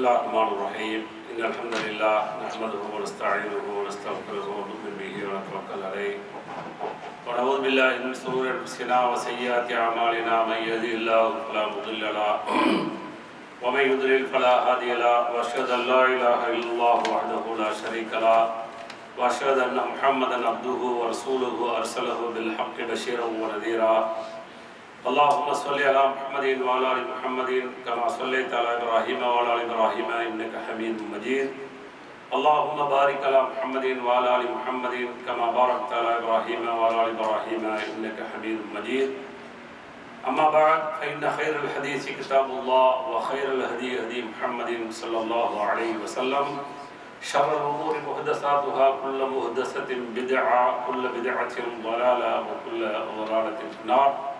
الله الرحمن الرحيم إن الحمد لله نحمده ونستعينه ونستغفره ونؤمن به ونتوكل عليه ونعوذ بالله من شرور أنفسنا وسيئات أعمالنا من يهده الله فلا مضل له ومن يضلل فلا هادي له وأشهد أن لا إله إلا الله وحده لا شريك له وأشهد أن محمدا عبده ورسوله أرسله بالحق بشيرا ونذيرا اللهم صل على محمد وعلى آل محمد كما صليت على إبراهيم وعلى آل إبراهيم إنك حميد مجيد. اللهم بارك على محمد وعلى آل محمد كما باركت على إبراهيم وعلى آل إبراهيم إنك حميد مجيد. أما بعد فإن خير الحديث كتاب الله وخير الهدي هدي محمد صلى الله عليه وسلم. شر الأمور محدثاتها كل محدثة بدعة كل بدعة ضلالة وكل ضلالة في النار.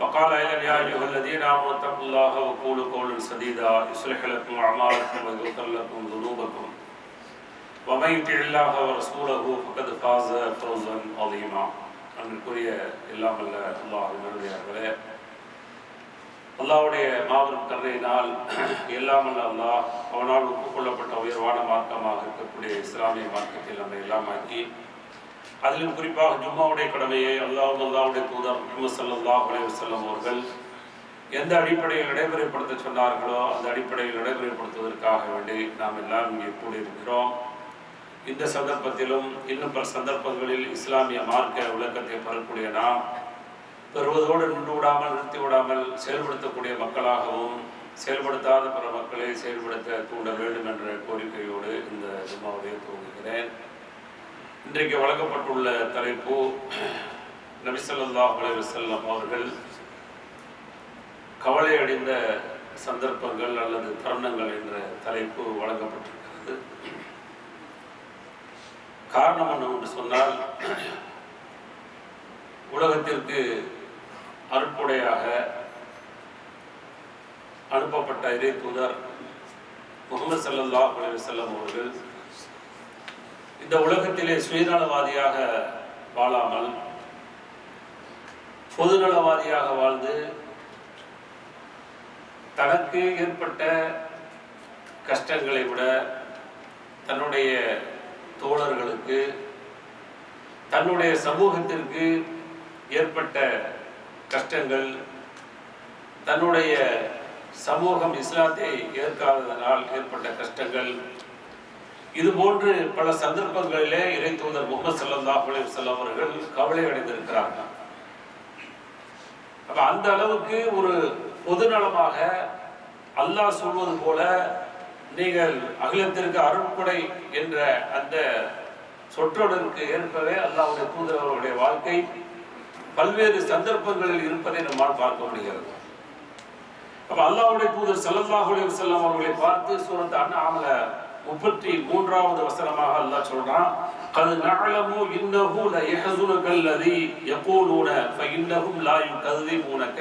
وقال أيضا يا أيها الذين آمنوا اتقوا الله وقولوا قولا سديدا يصلح لكم أعمالكم ويغفر لكم ذنوبكم ومن يطع الله ورسوله فقد فاز فوزا عظيما அன்பிற்குரிய எல்லாம் அல்ல அல்லாஹின் நல்லடியார்களே அல்லாஹ்வுடைய மாபெரும் கருணையினால் எல்லாம் அல்ல அல்லாஹ் அவனால் ஒப்புக்கொள்ளப்பட்ட உயர்வான மார்க்கமாக இருக்கக்கூடிய இஸ்லாமிய மார்க்கத்தில் நம்ம எல்லாம் ஆக்கி அதிலும் குறிப்பாக ஜும்மாவுடைய கடமையை அல்லாஹ் அல்லாவுடைய தூதர் முகமது சல்லாஹ் அலைவசல்லம் அவர்கள் எந்த அடிப்படையில் நடைமுறைப்படுத்த சொன்னார்களோ அந்த அடிப்படையில் நடைமுறைப்படுத்துவதற்காக வேண்டி நாம் எல்லாம் இங்கே கூடியிருக்கிறோம். இந்த சந்தர்ப்பத்திலும் இன்னும் பல சந்தர்ப்பங்களில் இஸ்லாமிய மார்க்க விளக்கத்தை பெறக்கூடிய நாம் பெறுவதோடு நின்று விடாமல் நிறுத்தி விடாமல் செயல்படுத்தக்கூடிய மக்களாகவும் செயல்படுத்தாத பிற மக்களை செயல்படுத்த தூண்ட வேண்டும் என்ற கோரிக்கையோடு இந்த ஜும்மாவுடைய தூங்குகிறேன் இன்றைக்கு வழங்கப்பட்டுள்ள தலைப்பு நபிசல்லாஹ் செல்லம் அவர்கள் கவலை அடைந்த சந்தர்ப்பங்கள் அல்லது தருணங்கள் என்ற தலைப்பு வழங்கப்பட்டிருக்கிறது. காரணம் என்ன என்று சொன்னால் உலகத்திற்கு அருட்புடையாக அனுப்பப்பட்ட இறை தூதர் முகமது சல்லாஹ் செல்லம் அவர்கள் இந்த உலகத்திலே சுயநலவாதியாக வாழாமல் பொதுநலவாதியாக வாழ்ந்து தனக்கு ஏற்பட்ட கஷ்டங்களை விட தன்னுடைய தோழர்களுக்கு தன்னுடைய சமூகத்திற்கு ஏற்பட்ட கஷ்டங்கள் தன்னுடைய சமூகம் இஸ்லாத்தை ஏற்காததனால் ஏற்பட்ட கஷ்டங்கள் இது போன்று பல சந்தர்ப்பங்களிலே இறை தூதர் முகமது சல்லாஹ் அலிவசல்லம் அவர்கள் கவலை அடைந்திருக்கிறார்கள். அப்ப அந்த அளவுக்கு ஒரு பொதுநலமாக அல்லாஹ் சொல்வது போல நீங்கள் அகிலத்திற்கு அருட்கொடை என்ற அந்த சொற்றொடருக்கு ஏற்பவே அல்லாவுடைய தூதர் வாழ்க்கை பல்வேறு சந்தர்ப்பங்களில் இருப்பதை நம்மால் பார்க்க முடிகிறது. அப்ப அல்லாவுடைய தூதர் சல்லல்லாஹு அலைஹி வஸல்லம் அவர்களை பார்த்து சூரத் அன்ஆம்ல முப்பத்தி மூன்றாவது வசனமாக அல்லாஹ் சொல்றான் قد نعلم انه ليحزنك الذي يقولون فانهم لا يكذبونك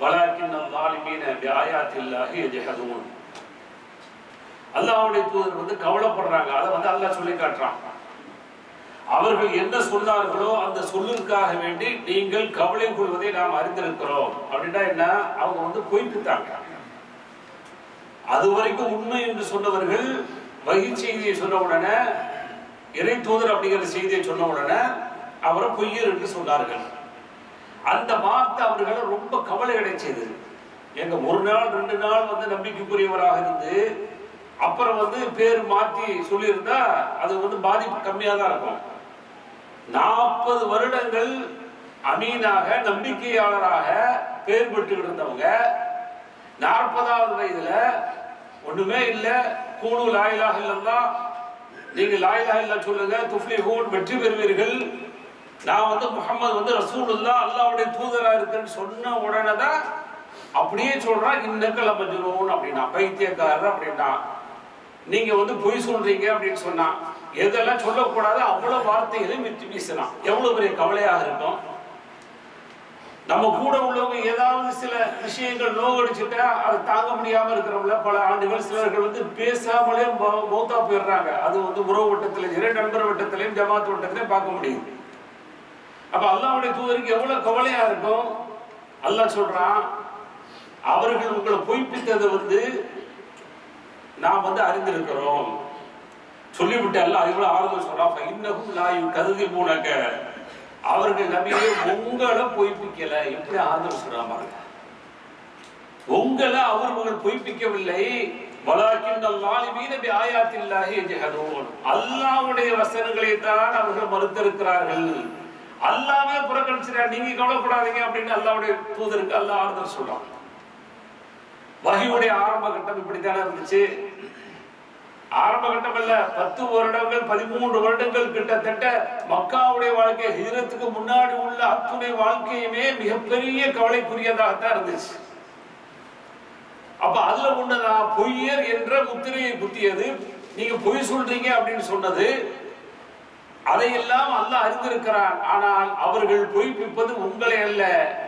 ولكن الظالمين بآيات الله يجحدون அல்லாஹ்வுடைய தூதர் வந்து கவலைப்படுறாங்க அதை வந்து அல்லாஹ் சொல்லி காட்டுறான் அவர்கள் என்ன சொன்னார்களோ அந்த சொல்லிற்காக வேண்டி நீங்கள் கவலை கொள்வதை நாம் அறிந்திருக்கிறோம் அப்படின்னா என்ன அவங்க வந்து பொய்ப்பித்தாங்க அது வரைக்கும் உண்மை என்று சொன்னவர்கள் மகிழ்ச்செய்தியை செய்தியை சொன்ன உடனே இறை தூதர் அப்படிங்கிற செய்தியை சொன்ன உடனே அவரை பொய்யர் என்று சொன்னார்கள். அந்த வார்த்தை அவர்களை ரொம்ப கவலை அடைச்சது எங்க ஒரு நாள் ரெண்டு நாள் வந்து நம்பிக்கைக்குரியவராக இருந்து அப்புறம் வந்து பேர் மாத்தி சொல்லியிருந்தா அது வந்து பாதிப்பு கம்மியா தான் இருக்கும். நாற்பது வருடங்கள் அமீனாக நம்பிக்கையாளராக பேர் பெற்று இருந்தவங்க நாற்பதாவது வயதுல ஒண்ணுமே இல்லை கூடு லாயிலாக இல்லைன்னா நீங்க லாயிலாக இல்ல சொல்லுங்க. துஃப்லி ஹூன் வெற்றி பெறுவீர்கள். நான் வந்து முகமது வந்து ரசூலுல்லா அல்லாவுடைய தூதரா இருக்குன்னு சொன்ன உடனே தான் அப்படியே சொல்றான் இன்னக்கல மஜ்னூன் அப்படின்னா பைத்தியக்காரர் அப்படின்னா. நீங்க வந்து பொய் சொல்றீங்க அப்படின்னு சொன்னா எதெல்லாம் சொல்லக்கூடாது அவ்வளவு வார்த்தைகளையும் மித்து பேசலாம் எவ்வளவு பெரிய கவலையாக இருக்கும்? நம்ம கூட உள்ளவங்க ஏதாவது சில விஷயங்கள் நோகடிச்சுட்டா அதை தாங்க முடியாம இருக்கிறவங்கள பல ஆண்டுகள் சிலர்கள் வந்து பேசாமலே மௌத்தா போயிடுறாங்க. அது வந்து உறவு வட்டத்திலையும் சரி நண்பர் வட்டத்திலையும் ஜமாத் வட்டத்திலையும் பார்க்க முடியுது. அப்ப அல்லாவுடைய தூதருக்கு எவ்வளவு கவலையா இருக்கும்? அல்லாஹ் சொல்றான் அவர்கள் உங்களை பொய்ப்பித்ததை வந்து நாம் வந்து அறிந்திருக்கிறோம். சொல்லிவிட்டு அல்லாஹ் இவ்வளவு ஆறுதல் சொல்றான் இன்னகும் நான் கருதி போனாக்க அவர்கள் நபியை உங்களை பொய்ப்பிக்கல. எப்படி ஆதரவு சொல்றாங்க உங்களை அவர்கள் பொய்ப்பிக்கவில்லை. அல்லாவுடைய வசனங்களை தான் அவர்கள் மறுத்திருக்கிறார்கள். அல்லாம புறக்கணிச்சிட நீங்க கவலைப்படாதீங்க அப்படின்னு அல்லாவுடைய தூதருக்கு அல்லாஹ் ஆறுதல் சொல்றான். வகையுடைய ஆரம்ப கட்டம் இப்படித்தானே இருந்துச்சு. ஆரம்ப கட்டமல்ல பத்து வருடங்கள் பதிமூன்று வருடங்கள் கிட்டத்தட்ட மக்காவுடைய வாழ்க்கை ஹிஜரத்துக்கு முன்னாடி உள்ள அத்துணை வாழ்க்கையுமே மிகப்பெரிய கவலைக்குரியதாகத்தான் இருந்துச்சு. அப்ப அதுல ஒண்ணுதான் பொய்யர் என்ற முத்திரையை குத்தியது நீங்க பொய் சொல்றீங்க அப்படின்னு சொன்னது அதையெல்லாம் அல்லாஹ் அறிந்திருக்கிறான். ஆனால் அவர்கள் பொய்ப்பிப்பது உங்களை அல்ல.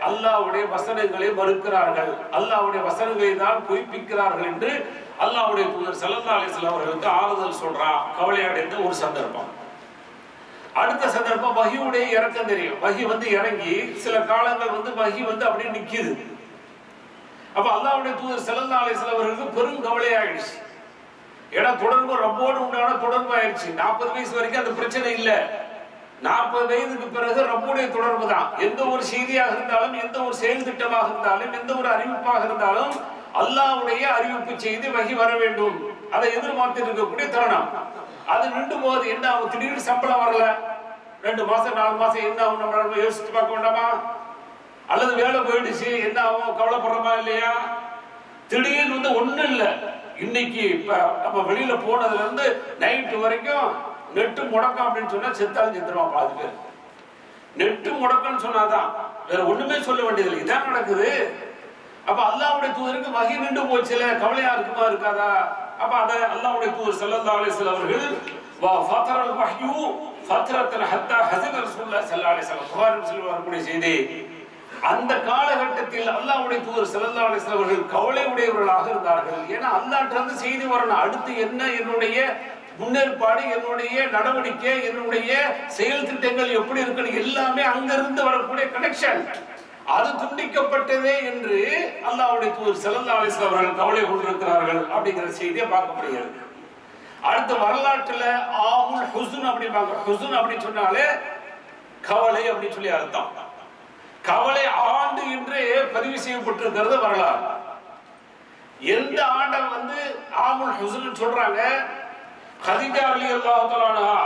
அல்லாஹ்வுடைய வசனங்களை மறுக்கிறார்கள். அல்லாவுடைய வசனங்களை தான் பொய்ப்பிக்கிறார்கள் என்று அல்லாவுடைய தூதர் ஸல்லல்லாஹு அலிஸ்லாம் அவர்களுக்கு ஆறுதல் சொல்றான். கவலை அடைந்த ஒரு சந்தர்ப்பம். அடுத்த சந்தர்ப்பம் வகியுடைய இறக்கம் தெரியும். வகி வந்து இறங்கி சில காலங்கள் வந்து வகி வந்து அப்படியே நிற்கிது அப்ப அல்லாவுடைய தூதர் ஸல்லல்லாஹு அலிஸ்லாம் அவர்களுக்கு பெரும் கவலையாயிடுச்சு. ஏன்னா தொடர்பு ரப்போடு உண்டான தொடர்பு ஆயிடுச்சு. நாற்பது வயசு வரைக்கும் அந்த பிரச்சனை இல்ல. நாற்பது வயதுக்கு பிறகு ரப்புடைய தொடர்பு தான் எந்த ஒரு செய்தியாக இருந்தாலும் எந்த ஒரு செயல் திட்டமாக இருந்தாலும் எந்த ஒரு அறிவிப்பாக இருந்தாலும் அல்லாவுடைய அறிவிப்பு செய்தி வகி வர வேண்டும். அதை எதிர்பார்த்து இருக்கக்கூடிய தருணம். அது நின்று போது என்ன ஆகும்? திடீர்னு சம்பளம் வரல. ரெண்டு மாசம் நாலு மாசம் என்ன ஆகும்? நம்ம யோசிச்சு பார்க்க வேண்டாமா? அல்லது வேலை போயிடுச்சு. என்ன ஆகும்? கவலைப்படுறமா இல்லையா? திடீர்னு வந்து ஒன்றும் இல்லை. இன்னைக்கு இப்ப நம்ம வெளியில போனதுல இருந்து நைட்டு வரைக்கும் நெட்டு முடக்கம் அப்படின்னு சொன்னா செத்தாலும் செத்துருவான் பாதி பேர் நெட்டு முடக்கம்னு சொன்னாதான். வேற ஒண்ணுமே சொல்ல வேண்டியதில்லை. இதான் நடக்குது. அப்ப அல்லாவுடைய தூதருக்கு வகை நின்று போச்சுல? கவலையா இருக்குமா இருக்காதா? அப்ப அத அல்லாவுடைய தூதர் ஸல்லல்லாஹு அலைஹி அவர்கள் வா ஃபதரல் ஃபத்ரத்தன் ஹத்தா ஹஸன் ரசூலுல்லாஹி ஸல்லல்லாஹு அலைஹி வஸல்லம். புகாரி வரக்கூடிய செய்தி. அந்த காலகட்டத்தில் அல்லாவுடைய தூதர் ஸல்லல்லாஹு அலைஹி அவர்கள் கவலை உடையவர்களாக இருந்தார்கள். ஏன்னா அல்லாஹ்ட்ட இருந்து செய்தி வரணும். அடுத்து என்ன? என்னுடைய முன்னேற்பாடு என்னுடைய நடவடிக்கை என்னுடைய செயல் திட்டங்கள் எப்படி இருக்குன்னு எல்லாமே அங்கிருந்து வரக்கூடிய கனெக்ஷன் அது துண்டிக்கப்பட்டதே என்று அல்லாவுடைய தூதர் ஸல்லல்லாஹு அலைஹி அவர்கள் கவலை கொண்டிருக்கிறார்கள் அப்படிங்கிற செய்தியை பார்க்க முடியாது அடுத்த வரலாற்றுல ஆமுல் ஹுசுன் அப்படிம்பாங்க. ஹுசுன் அப்படின்னு சொன்னாலே கவலை அப்படின்னு சொல்லி அர்த்தம். கவலை ஆண்டு என்று பதிவு செய்யப்பட்டிருக்கிறது வரலாறு. எந்த ஆண்டை வந்து ஆமுல் ஹுசுன் சொல்றாங்க? ஹதிஜா அலி அல்லாஹ்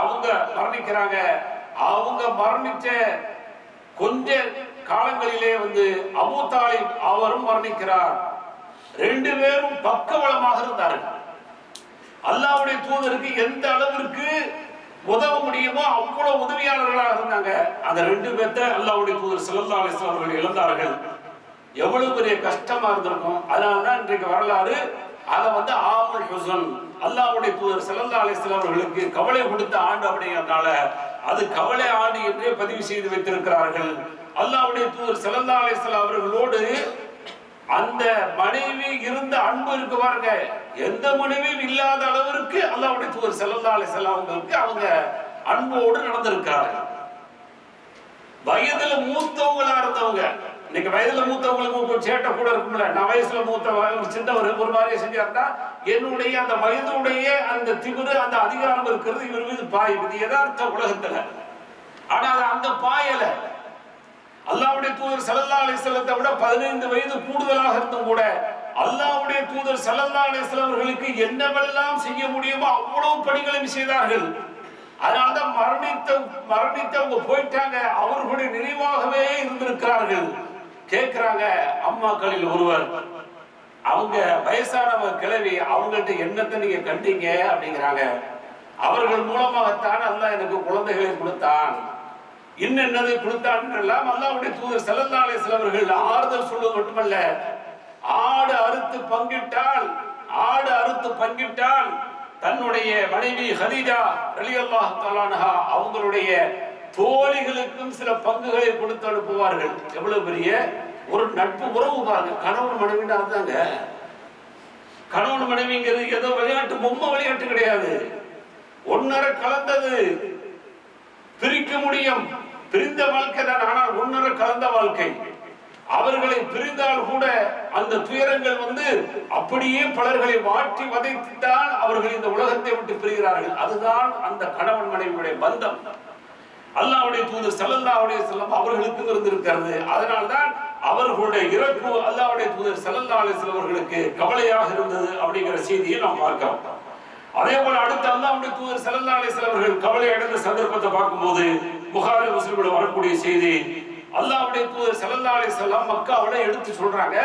அவங்க மரணிக்கிறாங்க. அவங்க மரணிச்ச கொஞ்ச காலங்களிலே வந்து அபு தாலிப் அவரும் மரணிக்கிறார். ரெண்டு பேரும் பக்கவளமாக இருந்தார்கள். அல்லாவுடைய தூதருக்கு எந்த அளவிற்கு உதவ முடியுமோ அவ்வளவு உதவியாளர்களாக இருந்தாங்க. அந்த ரெண்டு பேர்த்த அல்லாவுடைய தூதர் ஸல்லல்லாஹு அவர்கள் இழந்தார்கள். எவ்வளவு பெரிய கஷ்டமா இருந்திருக்கும். அதனால தான் இன்றைக்கு வரலாறு அதை வந்து ஆமுல் ஹுசன் அல்லாவுடைய தூதர் ஸல்லல்லாஹு அலைஹி அவர்களுக்கு கவலை கொடுத்த ஆண்டு அப்படிங்கிறதுனால அது கவலை ஆண்டு என்றே பதிவு செய்து வைத்திருக்கிறார்கள். அல்லாவுடைய தூதர் ஸல்லல்லாஹு அலைஹி அவர்களோடு அந்த மனைவி இருந்த அன்பு இருக்கு பாருங்க. எந்த மனைவியும் இல்லாத அளவிற்கு அல்லாவுடைய தூதர் ஸல்லல்லாஹு அலைஹி அவங்க அன்போடு நடந்திருக்காங்க வயதுல மூத்தவங்களா இருந்தவங்க. இன்னைக்கு வயதுல மூத்தவங்களுக்கு ஒரு சேட்டை கூட இருக்கும்ல. நான் வயசுல மூத்த ஒரு சின்னவர் ஒரு மாதிரியே செஞ்சாருன்னா என்னுடைய அந்த வயதுடைய அந்த திமிரு அந்த அதிகாரம் இருக்கிறது இவர் மீது பாய். இது யதார்த்த உலகத்துல. ஆனா அது அந்த பாயலை. அல்லாவுடைய தூதர் ஸல்லல்லாஹு அலைஹி விட 15 வயது கூடுதலாக இருந்தும் கூட அல்லாஹ்வுடைய தூதர் ஸல்லல்லாஹு அலைஹி அவர்களுக்கு என்னவெல்லாம் செய்ய முடியுமோ அவ்வளவு பணிகளையும் செய்தார்கள். அதனால்தான் மரணித்த மரணித்தவங்க போயிட்டாங்க. அவர்களுடைய நினைவாகவே இருந்திருக்கிறார்கள். கேட்கிறாங்க அம்மாக்களில் ஒருவர் அவங்க வயசானவங்க கிளவி அவங்கள்ட்ட என்னத்தை நீங்க கண்டீங்க? அப்படிங்கிறாங்க. அவர்கள் மூலமாகத்தான் அல்லாஹ் எனக்கு குழந்தைகளை கொடுத்தான். இன்னென்னதை கொடுத்தான் எல்லாம் அல்லாவுடைய தூதர் செல்லல்லாலே சிலவர்கள் ஆறுதல் சொல்வது மட்டுமல்ல. ஆடு அறுத்து பங்கிட்டால் ஆடு அறுத்து பங்கிட்டால் தன்னுடைய மனைவி ஹரிதா அலி அல்லாஹ் தஆலாஹா அவங்களுடைய தோழிகளுக்கும் சில பங்குகளை கொடுத்து அனுப்புவார்கள். எவ்வளவு பெரிய ஒரு நட்பு உறவு பாருங்க. கணவன் மனைவின்னா இருந்தாங்க கணவன் மனைவிங்கிறது ஏதோ விளையாட்டு பொம்மை விளையாட்டு கிடையாது. ஒன்னரை கலந்தது. பிரிக்க முடியும். பிரிந்த வாழ்க்கை தான் ஆனால் ஒன்னரை கலந்த வாழ்க்கை. அவர்களை பிரிந்தால் கூட அந்த துயரங்கள் வந்து அப்படியே பலர்களை மாற்றி வதைத்துத்தான் அவர்கள் இந்த உலகத்தை விட்டு பிரிகிறார்கள். அதுதான் அந்த கணவன் மனைவியுடைய பந்தம். அல்லாவுடைய தூதர் செல்லல்லாவுடைய செல்லம் அவர்களுக்கும் அவர்களுக்கு இருந்திருக்கிறது. அதனால்தான் அவர்களுடைய இறப்பு அல்லாவுடைய தூதர் செல்லல்லாவுடைய செல்வர்களுக்கு கவலையாக இருந்தது அப்படிங்கிற செய்தியை நாம் பார்க்கலாம் அதே போல அடுத்து அல்லாவுடைய தூதர் செல்லல்லா அலைஹி வஸல்லம் கவலை அடைந்த சந்தர்ப்பத்தை பார்க்கும்போது புகாரி முஸ்லிமில் வரக்கூடிய செய்தி அல்லாஹ்வுடைய தூதர் செல்லல்லா அலைஹி வஸல்லம் மக்காவுல எடுத்து சொல்றாங்க.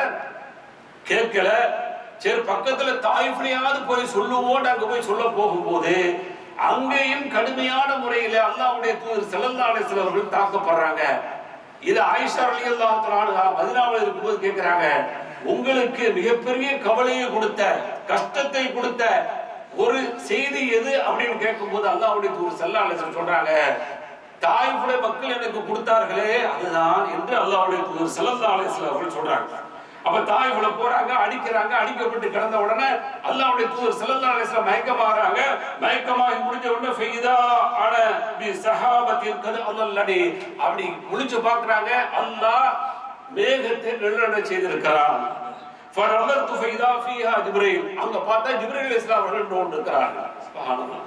கேட்கல. சரி பக்கத்துல தாய்ஃப்லயாவது போய் சொல்லுவோம் அங்க போய் சொல்ல போகும்போது அங்கேயும் கடுமையான முறையில அல்லாவுடைய தூதர் செல்லல்லா அலைஹி வஸல்லம் தாக்கப்படுறாங்க. இது ஆயிஷா அலி தஆலா மதீனாவில் இருக்கும்போது கேட்கிறாங்க உங்களுக்கு மிகப்பெரிய கவலையை கொடுத்த கஷ்டத்தை கொடுத்த ஒரு செய்தி எது அப்படின்னு கேட்கும் போது அல்லாவுடைய ஸல்லல்லாஹு அலைஹி சொல்றாங்க தாய்ஃபுடைய மக்கள் எனக்கு கொடுத்தார்களே அதுதான் என்று அல்லாவுடைய தூதர் ஸல்லல்லாஹு அவர்கள் சொல்றாங்க. அப்ப தாய்ஃபுல போறாங்க அடிக்கிறாங்க அடிக்கப்பட்டு கிடந்த உடனே அல்லாவுடைய தூதர் ஸல்லல்லாஹு மயக்கமாறாங்க மயக்கமாகி முடிஞ்ச உடனே ஃபெய்தா ஆன பி சஹாபத்தின் கது அல்லல்லடி அப்படி முழிச்சு பாக்குறாங்க அல்லாஹ் மேகத்தை நிழலடை செய்திருக்கிறான். ஃபனதர்து ஃபைதா ஃபீஹா ஜிப்ரீல் அங்க பார்த்தா ஜிப்ரீல் இஸ்லாம் அவர்கள் நோண்டு இருக்கிறார்கள். சுப்ஹானல்லாஹ்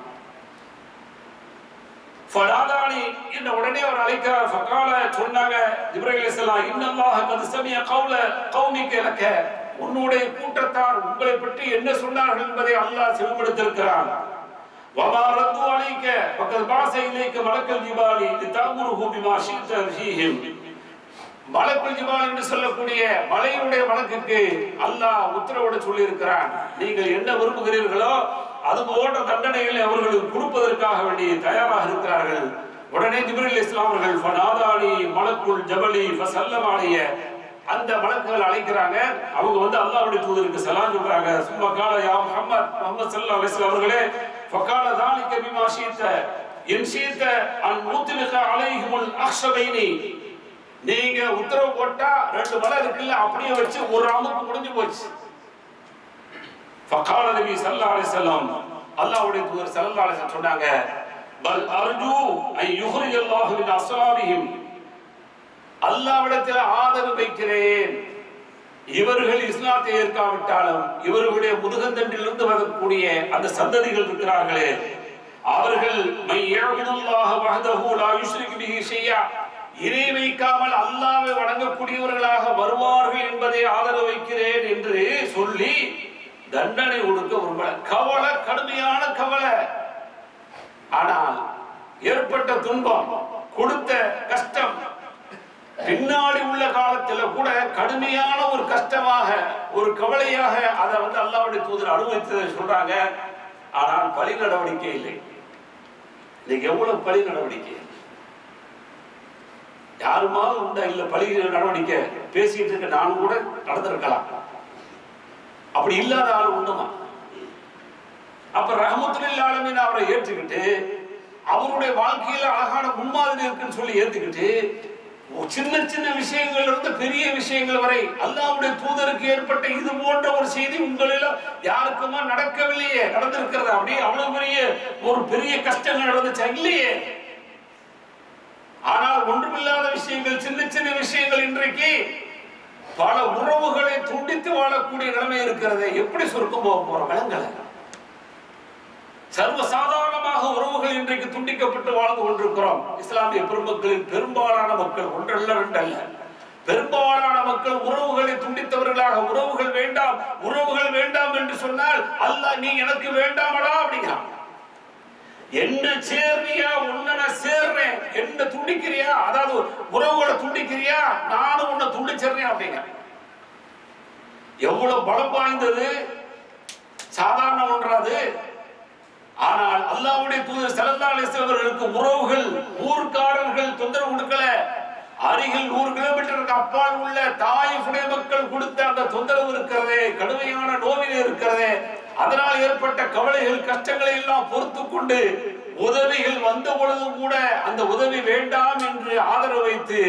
ஃபலாதானி என்ன உடனே அவர் அழைக்கிறார். ஃபகால சொன்னாங்க ஜிப்ரீல் இஸ்லாம் இன்னல்லாஹ கத் சமிய கௌல கௌமிக லக உன்னுடைய கூட்டத்தார் உங்களை பற்றி என்ன சொன்னார்கள் என்பதை அல்லாஹ் செவிமடுத்திருக்கிறான். வமா ரத்து அலைக்க. ஃபகத் பாஸ இலைக்க மலக்கல் ஜிபாலி. லிதஅமுருஹு பிமா ஷி'த ஃபீஹிம். மலக்குள் ஜிபால் என்று சொல்லக்கூடிய மலையுடைய மலக்குக்கு அல்லாஹ் உத்தரவிட சொல்லி இருக்கிறான் நீங்கள் என்ன விரும்புகிறீர்களோ அது போன்ற தண்டனைகளை அவர்களுக்கு கொடுப்பதற்காக வேண்டி தயாராக இருக்கிறார்கள் உடனே ஜிப்ரீல் இஸ்லாம் அவர்கள் ஃபனாதானி மலக்குள் ஜபலி ஃபசல்லமானிய அந்த மலக்குகள் அழைக்கிறாங்க அவங்க வந்து அல்லாஹ்வுடைய தூதருக்கு சலாம் சொல்றாங்க சும்மா கால யா முஹம்மத் முஹம்மத் ஸல்லல்லாஹு அலைஹி வஸல்லம் அவர்களே ஃபகால ذلك بما شئت இன் شئت அன் முத்லிக அலைஹிமுல் அக்ஷபைனி நீங்க உத்தரவு போட்டா ரெண்டு மலை இருக்குல்ல அப்படியே வச்சு ஒரு அமுக்கு முடிஞ்சு போச்சு. ஃபகால நபி ஸல்லல்லாஹு அலைஹி வஸல்லம் அல்லாஹ்வுடைய தூதர் ஸல்லல்லாஹு அலைஹி சொன்னாங்க பல் அர்ஜு ஐ யுஹ்ரிஜ அல்லாஹு மின் அஸ்லாபிஹிம் அல்லாஹ்விடத்தில் ஆதரவு வைக்கிறேன். இவர்கள் இஸ்லாத்தை ஏற்காவிட்டாலும் இவர்களுடைய முதுகந்தண்டிலிருந்து வரக்கூடிய அந்த சந்ததிகள் இருக்கிறார்களே அவர்கள் மை யஅபுதுல்லாஹ வஹதஹு லா யுஷ்ரிகு பிஹி ஷையா இணை வைக்காமல் அல்லாவை வணங்கக்கூடியவர்களாக வருவார்கள் என்பதை ஆதரவு வைக்கிறேன் என்று சொல்லி தண்டனை கொடுக்க விரும்பல கவலை கடுமையான கவலை. ஆனால் ஏற்பட்ட துன்பம் கொடுத்த கஷ்டம் பின்னாடி உள்ள காலத்துல கூட கடுமையான ஒரு கஷ்டமாக ஒரு கவலையாக அதை வந்து அல்லாவுடைய தூதர் அனுபவித்ததை சொல்றாங்க. ஆனால் பழி நடவடிக்கை இல்லை. இன்னைக்கு எவ்வளவு பழி நடவடிக்கை? யாருமாவது உண்டா இல்ல பழகிற நடவடிக்கை? பேசிட்டு இருக்க நானும் கூட நடந்திருக்கலாம். அப்படி இல்லாத ஆள் உண்டுமா? அப்ப ரஹமத்துல் ஆலமின் அவரை ஏற்றுக்கிட்டு அவருடைய வாழ்க்கையில அழகான முன்மாதிரி இருக்குன்னு சொல்லி ஏத்துக்கிட்டு சின்ன சின்ன விஷயங்கள் இருந்து பெரிய விஷயங்கள் வரை அல்லாவுடைய தூதருக்கு ஏற்பட்ட இது போன்ற ஒரு செய்தி உங்களில யாருக்குமா நடக்கவில்லையே நடந்திருக்கிறது? அப்படியே அவ்வளவு பெரிய ஒரு பெரிய கஷ்டங்கள் நடந்துச்சு? இல்லையே. ஆனால் ஒன்றுமில்லாத விஷயங்கள் சின்ன சின்ன விஷயங்கள் இன்றைக்கு பல உறவுகளை துண்டித்து வாழக்கூடிய நிலைமை இருக்கிறது. எப்படி சுருக்கம் போக போற விலங்கலை சர்வசாதாரணமாக உறவுகள் இன்றைக்கு துண்டிக்கப்பட்டு வாழ்ந்து கொண்டிருக்கிறோம். இஸ்லாமிய பெருமக்களின் பெரும்பாலான மக்கள் ஒன்றல்ல ரெண்டல்ல. பெரும்பாலான மக்கள் உறவுகளை துண்டித்தவர்களாக உறவுகள் வேண்டாம் உறவுகள் வேண்டாம் என்று சொன்னால் அல்லாஹ் நீ எனக்கு வேண்டாமடா அப்படிங்கிறான். என்ன சேர்றியா உன்ன சேர்றேன். என்ன துண்டிக்கிறியா? அதாவது உறவுகளை துண்டிக்கிறியா? நானும் உன்னை துண்டிச்சிடுறேன் அப்படிங்க. எவ்வளவு பலம் வாய்ந்தது? சாதாரண ஒன்றாது ஆனால் அல்லாவுடைய தூதர் ஸல்லல்லாஹு அலைஹி உறவுகள் ஊர்க்காரர்கள் தொந்தரவு கொடுக்கல. அருகில் நூறு கிலோமீட்டருக்கு அப்பால் உள்ள தாய் மக்கள் கொடுத்த அந்த தொந்தரவு இருக்கிறதே கடுமையான நோவினை இருக்கிறதே. அதனால் ஏற்பட்ட கவலைகள் கஷ்டங்களை எல்லாம் பொறுத்து கொண்டு உதவிகள் வந்த பொழுது கூட அந்த உதவி வேண்டாம் என்று ஆதரவு வைத்து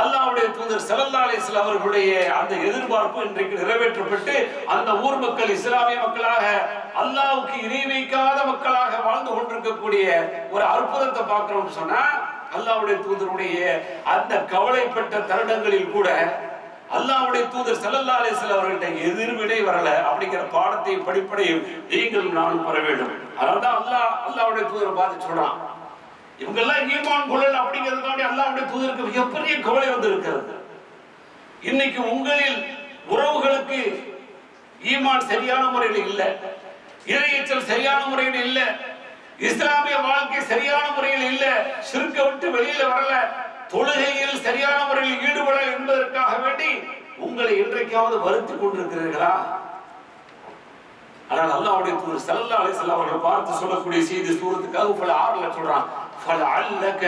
அல்லாவுடைய தூதர் ஸல்லல்லாஹு அலைஹி அவர்களுடைய அந்த எதிர்பார்ப்பு இன்றைக்கு நிறைவேற்றப்பட்டு அந்த ஊர் மக்கள் இஸ்லாமிய மக்களாக அல்லாவுக்கு இணை வைக்காத மக்களாக வாழ்ந்து கொண்டிருக்கக்கூடிய ஒரு அற்புதத்தை பார்க்கிறோம் சொன்னா அல்லாவுடைய தூதருடைய அந்த கவலைப்பட்ட தருணங்களில் கூட அல்லாவுடைய தூதர் செல்லல்லா அலைஹி அவர்கிட்ட அவர்கள்ட்ட எதிர்வினை வரல அப்படிங்கிற பாடத்தையும் படிப்படையும் நீங்களும் நானும் பெற வேண்டும். அதனால்தான் அல்லாஹ் அல்லாவுடைய தூதரை பார்த்து சொல்றான். இவங்க எல்லாம் ஈமான் குழல் அப்படிங்கிறதுக்காண்டி அல்லாவுடைய தூதருக்கு மிகப்பெரிய கவலை வந்திருக்கிறது. இன்னைக்கு உங்களில் உறவுகளுக்கு ஈமான் சரியான முறையில் இல்லை. இறையச்சல் சரியான முறையில் இல்லை. இஸ்லாமிய வாழ்க்கை சரியான முறையில் இல்லை. சிறுக்க விட்டு வெளியில வரல. தொழுகையில் சரியான முறையில் ஈடுபட என்பதற்காக வேண்டி உங்களை இன்றைக்காவது வருத்திக் கொண்டிருக்கிறீர்களா? ஆனால் அல்லாவுடைய தூர் ஸல்லல்லாஹு அலைஹி அவர்கள் பார்த்து சொல்லக்கூடிய செய்தி சூரத்துக்காக பல ஆறுல சொல்றான் ஃபலஅல்லக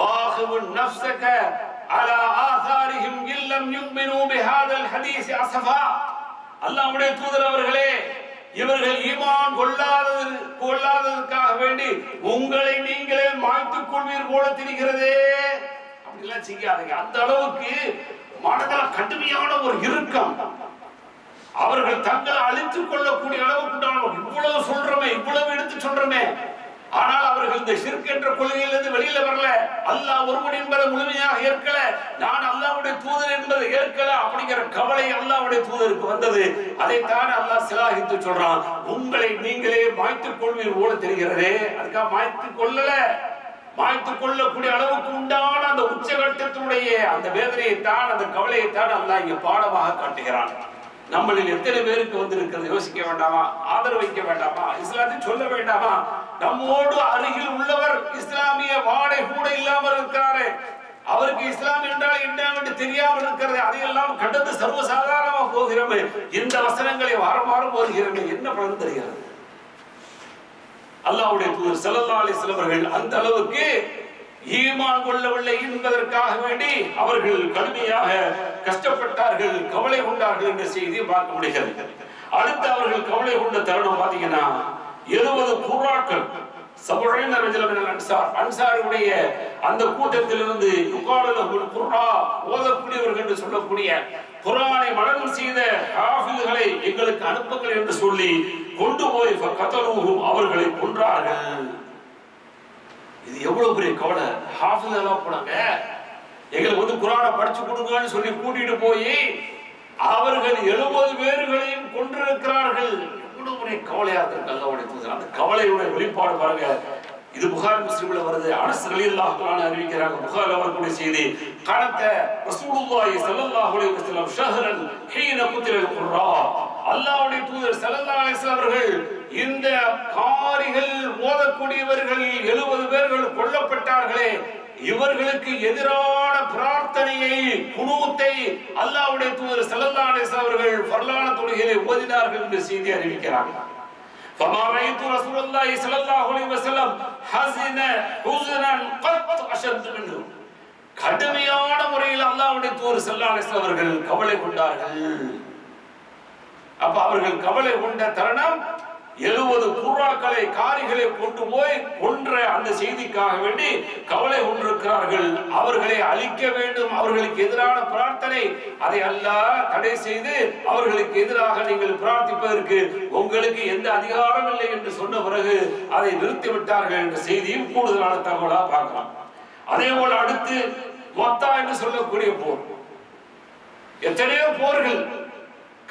பாஹிவுன் நஃப்ஸக அலா ஆசாரிஹிம் இல்லம் யுமினு பிஹாதல் ஹதீஸ் அசஃபா அல்லாவுடைய தூதர் அவர்களே இவர்கள் ஈமான் கொள்ளாதது கொள்ளாததற்காக வேண்டி உங்களை நீங்களே மாய்த்துக் கொள்வீர் போல தெரிகிறதே. அப்படிலாம் செய்யாதீங்க. அந்த அளவுக்கு மனதில் கடுமையான ஒரு இறுக்கம். அவர்கள் தங்களை அழித்துக் கொள்ளக்கூடிய அளவுக்கு இவ்வளவு சொல்றோமே இவ்வளவு எடுத்து சொல்றோமே. ஆனால் அவர்கள் இந்த ஷிர்க் என்ற கொள்கையிலிருந்து வெளியில வரல. அல்லாஹ் ஒருவன் என்பதை முழுமையாக ஏற்கல. நான் அல்லாவுடைய தூதர் என்பதை ஏற்கல அப்படிங்கிற கவலை அல்லாவுடைய தூதருக்கு வந்தது. அதைத்தான் அல்லாஹ் சிலாகித்து சொல்றான். உங்களை நீங்களே மாய்த்துக் கொள்வீர் போல தெரிகிறதே. அதுக்காக மாய்த்துக் கொள்ளல. மாய்த்துக் கொள்ளக்கூடிய அளவுக்கு உண்டான அந்த உச்சகட்டத்தினுடைய அந்த வேதனையைத்தான் அந்த கவலையைத்தான் தான் இங்க பாடமாக காட்டுகிறான். நம்மளில் எத்தனை பேருக்கு வந்திருக்கிறது? யோசிக்க வேண்டாமா? ஆதரவு வைக்க வேண்டாமா? இஸ்லாத்தை சொல்ல வேண்டாமா? நம்மோடு அருகில் உள்ளவர் இஸ்லாமிய வாடை கூட இல்லாமல் இருக்கிறாரு. அவருக்கு இஸ்லாம் என்றால் என்ன என்று தெரியாமல் இருக்கிறது அதையெல்லாம் கடந்து சர்வசாதாரணமாக போகிறோமே. இந்த வசனங்களை வாரம் வாரம் வருகிறோமே என்ன பலன் தருகிறது? அல்லாஹ்வுடைய தூதர் செல்லல்லா அலைஹி அந்த அளவுக்கு ஈமான் கொள்ளவில்லை என்பதற்காக வேண்டி அவர்கள் கடுமையாக கஷ்டப்பட்டார்கள் கவலை கொண்டார்கள் என்ற செய்தியை பார்க்க முடிகிறது. அடுத்து அவர்கள் கவலை கொண்ட தருணம் பாத்தீங்கன்னா எழுபது புறாக்கள் சபுழைன ரஜலமின் அன்சார் அன்சாருடைய அந்த கூட்டத்திலிருந்து யுகாலகுல் குர்ரா ஓதக்கூடியவர்கள் என்று சொல்லக்கூடிய குர்ஆனை மனனம் செய்த ஹாஃபில்களை எங்களுக்கு அனுப்புங்கள் என்று சொல்லி கொண்டு போய் கத்தலூகும் அவர்களை கொன்றார்கள். இது எவ்வளவு பெரிய கவலை? ஹாஃபில் எல்லாம் போனாங்க. எங்களுக்கு வந்து குரானை படிச்சு கொடுங்கன்னு சொல்லி கூட்டிட்டு போய் அவர்கள் எழுபது பேர்களையும் கொண்டிருக்கிறார்கள் எவ்வளவு பெரிய கவலையா இருக்கு அல்லாவுடைய தூதர் அந்த கவலையுடைய வெளிப்பாடு பாருங்க. இது புகார் முஸ்லிம்ல வருது. அனஸ் ரலியல்லாஹு அன்ஹு அறிவிக்கிறாங்க. புகார்ல வரக்கூடிய செய்தி கணத்த ரசூலுல்லாஹி ஸல்லல்லாஹு அலைஹி வஸல்லம் ஷஹரன் ஹீன குத்திலல் குர்ரா. அல்லாஹ்வுடைய தூதர் ஸல்லல்லாஹு அலைஹி வஸல்லம் அவர்கள் இந்த காரிகள் மோதக்கூடியவர்கள் எழுபது பேர்கள் கொல்லப்பட்டார்களே இவர்களுக்கு எதிரான பிரார்த்தனையை குணூத்தை அல்லாஹ்வுடைய தூதர் ஸல்லல்லாஹு அலைஹி வஸல்லம் அவர்கள் ஃபர்லான தொழுகையிலே ஓதினார்கள் என்று செய்தி அறிவிக்கிறாங்க فما رأيت رسول الله صلى الله عليه وسلم حزن حزنا قط أشد منه கடுமையான முறையில் அல்லாஹ்வுடைய தூதர் ஸல்லல்லாஹு அலைஹி வஸல்லம் அவர்கள் கவலை கொண்டார்கள் அப்ப அவர்கள் கவலை கொண்ட தருணம் எழுபது புறாக்களை காரிகளை கொண்டு போய் கொன்ற அந்த செய்திக்காக வேண்டி கவலை கொண்டிருக்கிறார்கள். அவர்களை அழிக்க வேண்டும். அவர்களுக்கு எதிரான பிரார்த்தனை. அதை அல்ல தடை செய்து அவர்களுக்கு எதிராக நீங்கள் பிரார்த்திப்பதற்கு உங்களுக்கு எந்த அதிகாரம் இல்லை என்று சொன்ன பிறகு அதை நிறுத்திவிட்டார்கள் என்ற செய்தியும் கூடுதலான தகவலா பார்க்கலாம். அதே போல அடுத்து மொத்தா என்று சொல்லக்கூடிய போர். எத்தனையோ போர்கள்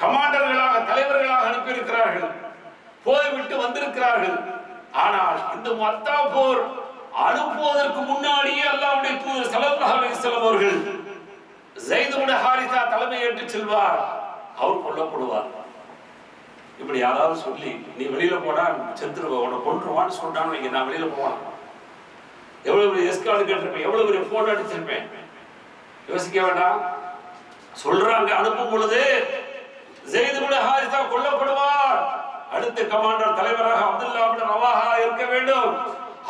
கமாண்டர்களாக தலைவர்களாக அனுப்பியிருக்கிறார்கள். போய்விட்டு வந்திருக்கிறார்கள். ஆனால் இந்த மத்தா போர் அனுப்புவதற்கு முன்னாடியே அல்லாவுடைய தூதர் ஸல்லல்லாஹு அலைஹி வஸல்லம் அவர்கள் ஸைத் தலைமை ஏற்று செல்வார். அவர் கொல்லப்படுவார். இப்படி யாராவது சொல்லி நீ வெளியில போனா செத்துருவ உன கொண்டுருவான்னு சொன்னான்னு நான் வெளியில போவான் எவ்வளவு பெரிய எஸ்கால் கேட்டிருப்பேன் எவ்வளவு பெரிய போன் அடிச்சிருப்பேன். யோசிக்க வேண்டாம். சொல்றாங்க அனுப்பும் பொழுது ஜெய்துடைய ஹாரிசா கொல்லப்படுவார். அடுத்த கமாண்டர் தலைவராக அப்துல்லா ரவாஹா இருக்க வேண்டும்.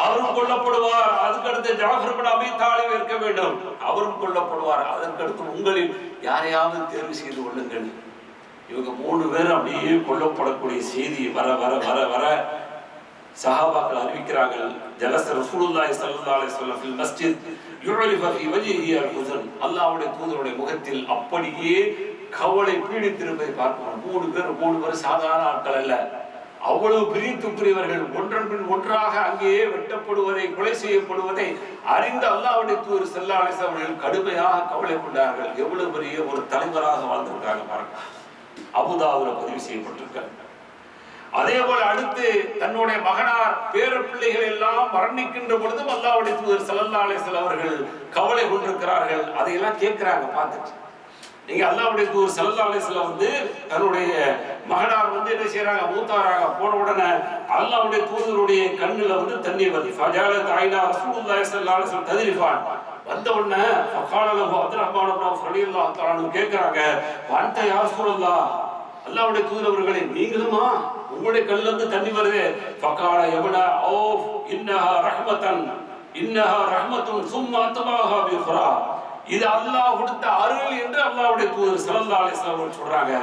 அவரும் கொல்லப்படுவார். அதுக்கடுத்து ஜாஃபர் இப்னு அபி தாலிப் இருக்க வேண்டும். அவரும் கொல்லப்படுவார். அதற்கடுத்து உங்களில் யாரையாவது தேர்வு செய்து கொள்ளுங்கள். இவங்க மூணு பேர் அப்படியே கொல்லப்படக்கூடிய செய்தி வர வர வர வர சஹாபாக்கள் அறிவிக்கிறார்கள். ஜலச ரசூலுல்லாஹி ஸல்லல்லாஹு அலைஹி வஸல்லம் ஃபில் மஸ்ஜித் யுரிஃப ஃபி வஜ்ஹிஹி அல்-ஹுஸன் அல்லாஹ்வுடைய தூதருடைய முகத்தில் அப்படியே கவலை பீடித்திருப்பதை பார்க்கிறோம் மூணு பேர் மூணு பேர் சாதாரண ஆட்கள் அல்ல. அவ்வளவு பிரித்துக்குரியவர்கள் ஒன்றன் பின் ஒன்றாக அங்கேயே வெட்டப்படுவதை கொலை செய்யப்படுவதை அறிந்த அல்லாவுடைய தூர் ஸல்லல்லாஹு அவர்கள் கடுமையாக கவலை கொண்டார்கள் எவ்வளவு பெரிய ஒரு தலைவராக வாழ்ந்திருக்காங்க பாருங்க அபுதாபுல பதிவு செய்யப்பட்டிருக்காங்க அதே போல அடுத்து தன்னுடைய மகனார் பேர பிள்ளைகள் எல்லாம் மரணிக்கின்ற பொழுதும் அல்லாவுடைய தூதர் ஸல்லல்லாஹு அவர்கள் கவலை கொண்டிருக்கிறார்கள். அதையெல்லாம் கேட்கிறாங்க பார்த்துட்டு. நீங்க அல்லாவுடைய தூர் ஸல்லல்லாஹு அலைஹி வந்து தன்னுடைய மகனார் வந்து என்ன செய்யறாங்க மூத்தாராக போன உடனே அல்லாவுடைய தூதருடைய கண்ணுல வந்து தண்ணீர் வருது. ஃபஜால ஐனா ரசூலுல்லாஹி ஸல்லல்லாஹு அலைஹி வஸல்லம் தத்ரிஃபான் வந்த உடனே ஃபகால லஹு அப்துர்ரஹ்மான் இப்னு அவ்ஃப் ரலியல்லாஹு தஆலா கேக்குறாங்க வந்த யா ரசூலுல்லாஹ் அல்லாவுடைய தூதரவர்களே நீங்களுமா? உங்களுடைய கண்ணுல இருந்து தண்ணி வருது. ஃபகால யபனா ஓ இன்னஹா ரஹ்மத்தன் இன்னஹா ரஹ்மத்துன் சும்மா அத்பாஹா பிஃபரா இது அல்லாஹ் கொடுத்த அருள் என்று அல்லாஹ்வுடைய தூதர் ஸல்லல்லாஹு அலைஹி வஸல்லம் சொல்றாங்க.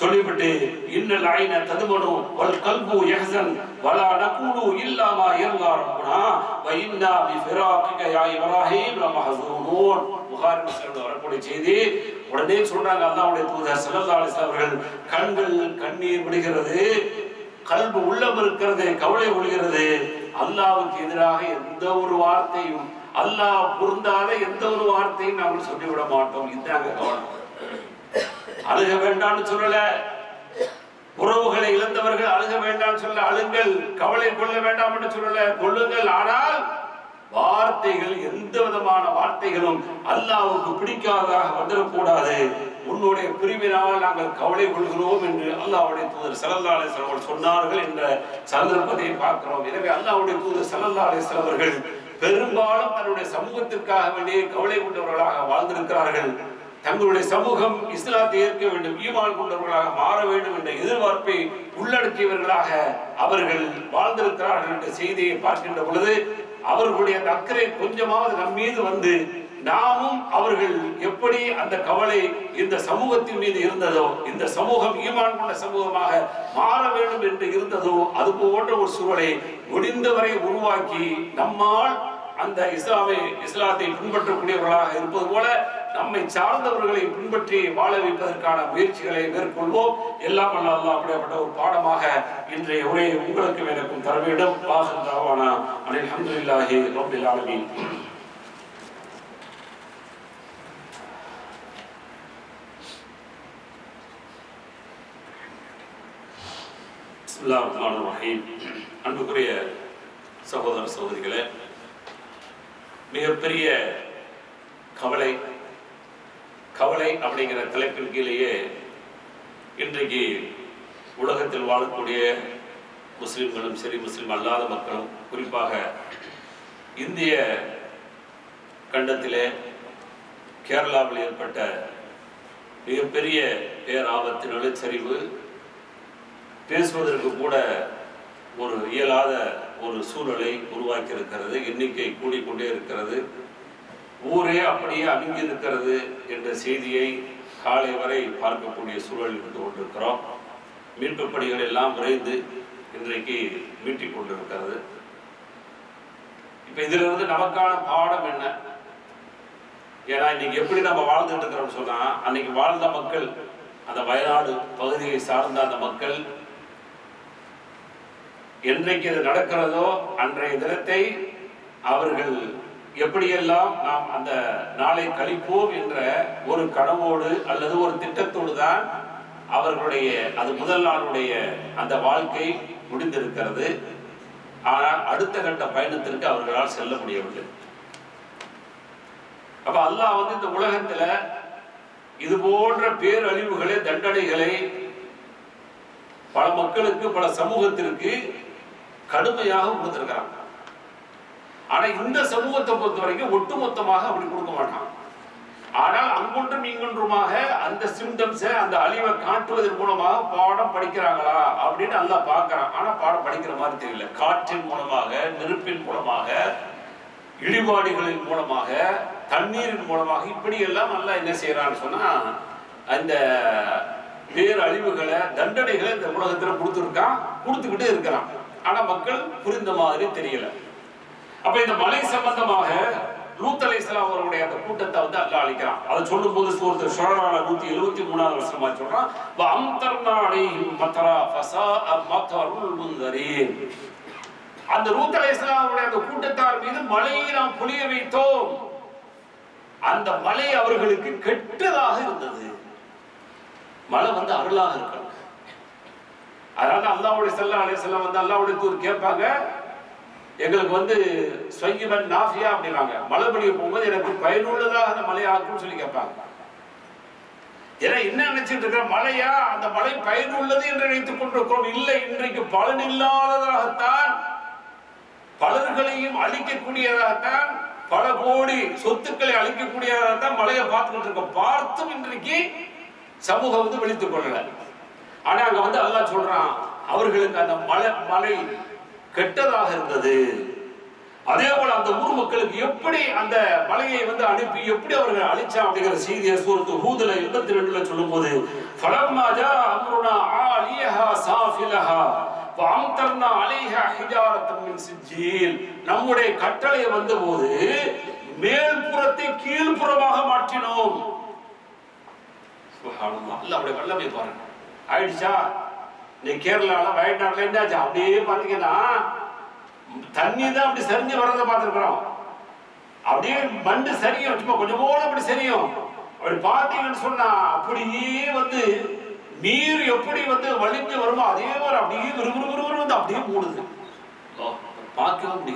சொல்லிவிட்டு இன்னல் ஐன ததுமனு வல் கல்பு யஹ்சன் வலா நகுலு இல்லா மா யர்லா ரப்புனா வ இன்னா பி ஃபிராகிக யா இப்ராஹீம் லமஹ்சூனூன் புகாரி முஸ்லிம்ல வரக்கூடிய செய்தி உடனே சொல்றாங்க அல்லாஹ்வுடைய தூதர் ஸல்லல்லாஹு அலைஹி வஸல்லம் அவர்கள். கண்கள் கண்ணீர் விடுகிறது கல்பு உள்ளம் இருக்கிறது கவலை கொள்கிறது அல்லாவுக்கு எதிராக எந்த ஒரு வார்த்தையும் அல்லாஹ் பொருந்தாத எந்த ஒரு வார்த்தையும் நாங்கள் சொல்லிவிட மாட்டோம். இதாங்க கவனம். அழுக வேண்டாம்னு சொல்லல. உறவுகளை இழந்தவர்கள் அழுக வேண்டாம் சொல்ல அழுங்கள். கவலை கொள்ள வேண்டாம் என்று சொல்லல. கொள்ளுங்கள். ஆனால் வார்த்தைகள் எந்த விதமான வார்த்தைகளும் அல்லாவுக்கு பிடிக்காததாக வந்துடக்கூடாது உன்னுடைய பிரிவினால் நாங்கள் கவலை கொள்கிறோம் என்று அல்லாவுடைய தூதர் ஸல்லல்லாஹு அலைஹி சொன்னார்கள் என்ற சந்தர்ப்பத்தை பார்க்கிறோம். எனவே அல்லாவுடைய தூதர் ஸல்லல்லாஹு சிலவர்கள் பெரும்பாலும் தன்னுடைய சமூகத்திற்காக வேண்டிய கவலை கொண்டவர்களாக வாழ்ந்திருக்கிறார்கள். தங்களுடைய சமூகம் இஸ்லாத்தை ஏற்க வேண்டும் ஈமான் கொண்டவர்களாக மாற வேண்டும் என்ற எதிர்பார்ப்பை உள்ளடக்கியவர்களாக அவர்கள் வாழ்ந்திருக்கிறார்கள் என்ற செய்தியை பார்க்கின்ற பொழுது அவர்களுடைய அந்த அக்கறை கொஞ்சமாவது நம் மீது வந்து நாமும் அவர்கள் எப்படி அந்த கவலை இந்த சமூகத்தின் மீது இருந்ததோ இந்த சமூகம் ஈமான் கொண்ட சமூகமாக மாற வேண்டும் என்று இருந்ததோ அது போன்ற ஒரு சூழலை முடிந்தவரை உருவாக்கி நம்மால் அந்த இஸ்லாமை இஸ்லாத்தை பின்பற்றக்கூடியவர்களாக இருப்பது போல நம்மை சார்ந்தவர்களை பின்பற்றி வாழ வைப்பதற்கான முயற்சிகளை மேற்கொள்வோம். எல்லாம் அல்ல அல்லாஹ் அப்படிப்பட்ட ஒரு பாடமாக இன்றைய உரையை உங்களுக்கு எனக்கும் தர வேண்டும். வாசந்தாவானா அனில் அல்ஹம்துலில்லாஹி ஆலமீன். பிஸ்மில்லாஹ் ரஹ்மான் ரஹீம் அன்புக்குரிய சகோதர சகோதரிகளே மிகப்பெரிய கவலை கவலை அப்படிங்கிற தலைப்பின் கீழேயே இன்றைக்கு உலகத்தில் வாழக்கூடிய முஸ்லிம்களும் சரி முஸ்லிம் அல்லாத மக்களும் குறிப்பாக இந்திய கண்டத்திலே கேரளாவில் ஏற்பட்ட மிகப்பெரிய பேராபத்து நிலச்சரிவு பேசுவதற்கு கூட ஒரு இயலாத ஒரு சூழலை உருவாக்கி இருக்கிறது எண்ணிக்கை கூடிக்கொண்டே இருக்கிறது. ஊரே அப்படியே அணுகி இருக்கிறது என்ற செய்தியை காலை வரை பார்க்கக்கூடிய சூழலில் இருந்து கொண்டிருக்கிறோம். மீட்பு பணிகள் எல்லாம் விரைந்து இன்றைக்கு மீட்டிக் கொண்டிருக்கிறது. இப்போ இதிலிருந்து நமக்கான பாடம் என்ன? ஏன்னா இன்னைக்கு எப்படி நம்ம வாழ்ந்துட்டு இருக்கிறோம்னு சொன்னால் அன்னைக்கு வாழ்ந்த மக்கள் அந்த வயநாடு பகுதியை சார்ந்த அந்த மக்கள் என்றைக்கு இது நடக்கிறதோ அன்றைய தினத்தை அவர்கள் எப்படியெல்லாம் நாம் அந்த நாளை கழிப்போம் என்ற ஒரு கனவோடு அல்லது ஒரு திட்டத்தோடு தான் அவர்களுடைய அது முதல் நாளுடைய அந்த வாழ்க்கை முடிந்திருக்கிறது. ஆனால் அடுத்த கட்ட பயணத்திற்கு அவர்களால் செல்ல முடியவில்லை. அப்ப அல்லாஹ் வந்து இந்த உலகத்துல இது போன்ற பேரழிவுகளை தண்டனைகளை பல மக்களுக்கு பல சமூகத்திற்கு கடுமையாக கொடுத்திருக்கிறாங்க. ஆனா இந்த சமூகத்தை பொறுத்த வரைக்கும் ஒட்டுமொத்தமாக அப்படி கொடுக்க மாட்டான் ஆனால் அங்கொன்றும் இங்கொன்றுமாக அந்த சிம்டம்ஸை அந்த அழிவை காட்டுவதன் மூலமாக பாடம் படிக்கிறாங்களா அப்படின்னு நல்லா பார்க்கறான் ஆனா பாடம் படிக்கிற மாதிரி தெரியல. காற்றின் மூலமாக நெருப்பின் மூலமாக இடிபாடுகளின் மூலமாக தண்ணீரின் மூலமாக இப்படி எல்லாம் நல்லா என்ன செய்யறான்னு சொன்னா அந்த பேரழிவுகளை தண்டனைகளை இந்த உலகத்துல கொடுத்துருக்கான் கொடுத்துக்கிட்டே இருக்கிறான் ஆனா மக்கள் புரிந்த மாதிரி தெரியல. அப்ப இந்த மலை சம்பந்தமாக லூத் அலைஹிஸ்ஸலாம் அவருடைய அந்த கூட்டத்தை வந்து அல்ல அழிக்கிறான். அதை சொல்லும் போது சூரத்து சுழலான நூத்தி எழுபத்தி மூணாவது வருஷமா சொல்றான். அந்த லூத் அலைஹிஸ்ஸலாம் அவருடைய அந்த கூட்டத்தார் மீது மழையை நாம் புளிய வைத்தோம். அந்த மலை அவர்களுக்கு கெட்டதாக இருந்தது. மழை வந்து அருளாக இருக்கணும். அதனால அல்லாவுடைய செல்ல செல்லம் வந்து அல்லாவுடைய தூர் கேட்பாங்க எங்களுக்கு வந்து சொங்கிமன் நாஃபியா அப்படின்னாங்க மழை பொழிய போகும்போது எனக்கு பயனுள்ளதாக அந்த மழை ஆக்கும்னு சொல்லி கேட்பாங்க. ஏன்னா என்ன நினைச்சிட்டு இருக்கிற மழையா அந்த மழை பயனுள்ளது என்று நினைத்துக் கொண்டிருக்கிறோம். இல்லை இன்றைக்கு பலன் இல்லாததாகத்தான் பலர்களையும் அழிக்கக்கூடியதாகத்தான் பல கோடி சொத்துக்களை அழிக்கக்கூடியதாகத்தான் மழையை பார்த்துக்கிட்டு இருக்கோம் பார்த்தும் இன்றைக்கு சமூகம் வந்து விழித்துக் கொள்ளல. ஆனா அங்க வந்து அல்லாஹ் சொல்றான் அவர்களுக்கு அந்த மலை மலை கெட்டதாக இருந்தது. அதே போல அந்த ஊர் மக்களுக்கு எப்படி அந்த மலையை வந்து அனுப்பி எப்படி அவர்கள் அழிச்சா அப்படிங்கிற செய்தியை சூரத்து ஹூதுல எண்பத்தி ரெண்டுல சொல்லும்போது போது பலமாஜா அம்ருனா ஆலியஹா சாஃபிலஹா வஅம்தர்னா அலைஹா ஹிஜாரத்தன் மின் சிஜ்ஜீல். நம்முடைய கட்டளை வந்தபோது மேல்புறத்தை கீழ்ப்புறமாக மாற்றினோம். அல்ல அப்படி வல்லமை பாருங்க. ஆயிடுச்சா? நீ கேரளால வயநாடுல என்னாச்சு? அப்படியே பாத்தீங்கன்னா தண்ணி தான் அப்படி சரிஞ்சு வர்றதை பார்த்துருக்குறோம். அப்படியே மண்டு சரியும் சும்மா கொஞ்சம் போல அப்படி சரியும். அப்படி பார்த்தீங்கன்னு சொன்னா அப்படியே வந்து நீர் எப்படி வந்து வலிஞ்சு வருமோ அதே மாதிரி அப்படியே விறுவிறு வந்து அப்படியே மூடுது. ஓ, பார்க்கவே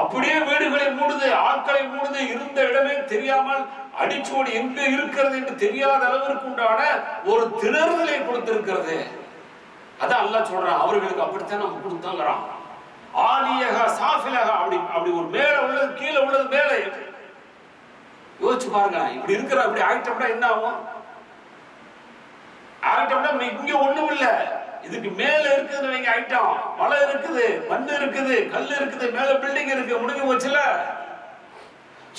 அப்படியே வீடுகளை மூடுது ஆட்களை மூடுது இருந்த இடமே தெரியாமல் அடிச்சோடு எங்க இருக்கிறது என்று தெரியாத அளவிற்கு உண்டான ஒரு திணறுதலை கொடுத்திருக்கிறது. அதான் அல்லாஹ் சொல்றான் அவர்களுக்கு அப்படித்தான் நம்ம கொடுத்தாங்கிறான். ஆலியக சாஃபிலக அப்படி அப்படி ஒரு மேல உள்ளது கீழே உள்ளது மேல. யோசிச்சு பாருங்க இப்படி இருக்கிற இப்படி ஆகிட்டோம்னா என்ன ஆகும்? ஆகிட்டோம்னா இங்க ஒண்ணும் இல்லை. இதுக்கு மேல இருக்குது வைங்க ஐட்டம். மலை இருக்குது மண் இருக்குது கல் இருக்குது மேல பில்டிங் இருக்கு. முடிஞ்சு போச்சுல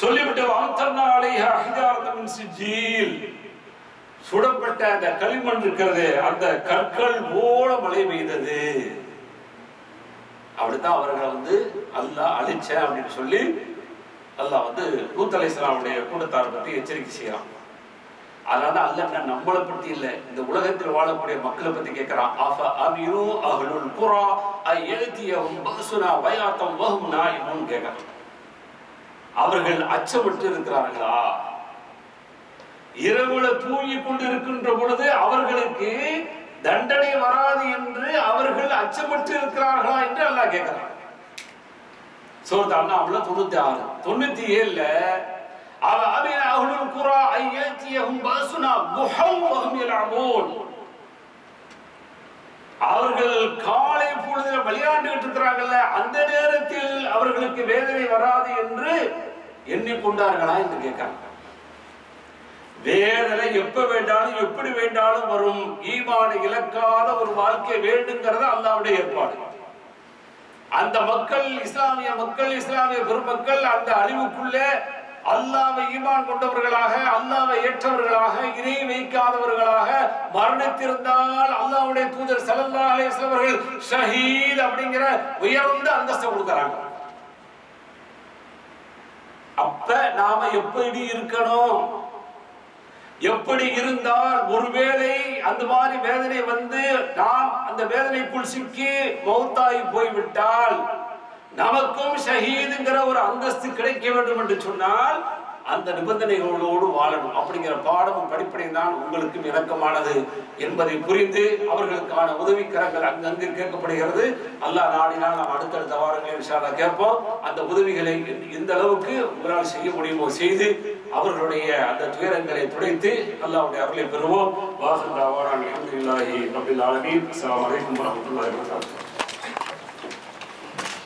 சொல்லிவிட்டு அம்தர்னா அலைஹா சிஜீல் சுடப்பட்ட அந்த களிமண் இருக்கிறது அந்த கற்கள் போல மழை பெய்தது. அப்படித்தான் அவர்களை வந்து அல்லாஹ் அழிச்சேன் அப்படின்னு சொல்லி அல்லாஹ் வந்து லூத் அலைஹிஸ்ஸலாமுடைய கூட்டத்தார் பத்தி எச்சரிக்கை செய்யறான் அதனால அல்ல நம்மளை பத்தி இல்ல இந்த உலகத்தில் வாழக்கூடிய மக்களை பத்தி கேட்கிறான் அஃப அமிரு அஹ்லுல் குரா அயதியஹும் பஸ்னா பயாத்தம் வஹும் என்னும் கேட்கிறான் அவர்கள் அச்சமிட்டு இருக்கிறார்களா? இரவுல தூங்கிக் கொண்டு இருக்கின்ற பொழுது அவர்களுக்கு தண்டனை வராது என்று அவர்கள் அச்சமிட்டு இருக்கிறார்களா என்று அல்லாஹ் கேட்கிறான் சோர்த்து அண்ணா அவ்வளவு தொண்ணூத்தி ஆறு. தொண்ணூத்தி ஏழுல அவ அபின குரா ஐயத்தியஹும் பஸ்னா துஹம் வஹும் அவர்கள் காலை பொழுதில் விளையாண்டுகிட்டு இருக்கிறாங்கல்ல அந்த நேரத்தில் அவர்களுக்கு வேதனை வராது என்று எண்ணிக்கொண்டார்களா என்று கேட்கிறாங்க. வேதனை எப்ப வேண்டாலும் எப்படி வேண்டாலும் வரும். ஈமானை இழக்காத ஒரு வாழ்க்கை வேண்டுங்கிறது அல்லாவுடைய ஏற்பாடு. அந்த மக்கள் இஸ்லாமிய மக்கள் இஸ்லாமிய பெருமக்கள் அந்த அழிவுக்குள்ளே அல்லாவை ஈமான் கொண்டவர்களாக அல்லாவை ஏற்றவர்களாக இணை வைக்காதவர்களாக மரணித்திருந்தால் அல்லாவுடைய தூதர் ஸல்லல்லாஹு அலைஹி ஷஹீத் அப்படிங்கிற உயர்ந்த அந்தஸ்தை கொடுக்கறாங்க. அப்ப நாம எப்படி இருக்கணும்? எப்படி இருந்தால் ஒருவேளை அந்த மாதிரி வேதனை வந்து நாம் அந்த வேதனைக்குள் சிக்கி மௌத்தாகி போய்விட்டால் நமக்கும் ஷஹீதுங்கிற ஒரு அந்தஸ்து கிடைக்க வேண்டும் என்று சொன்னால் அந்த நிபந்தனைகளோடு வாழணும். அப்படிங்கிற பாடமும் படிப்படையும் தான் உங்களுக்கும் இணக்கமானது என்பதை புரிந்து அவர்களுக்கான உதவிக்கரங்கள் அங்கங்கு கேட்கப்படுகிறது. அல்லாஹ் நாடினால் நாம் அடுத்தடுத்த வாரங்களில் இன்ஷா கேட்போம். அந்த உதவிகளை எந்த அளவுக்கு உங்களால் செய்ய முடியுமோ செய்து அவர்களுடைய அந்த துயரங்களை துடைத்து அல்லாவுடைய அருளை பெறுவோம். வாசல் தாவாரான்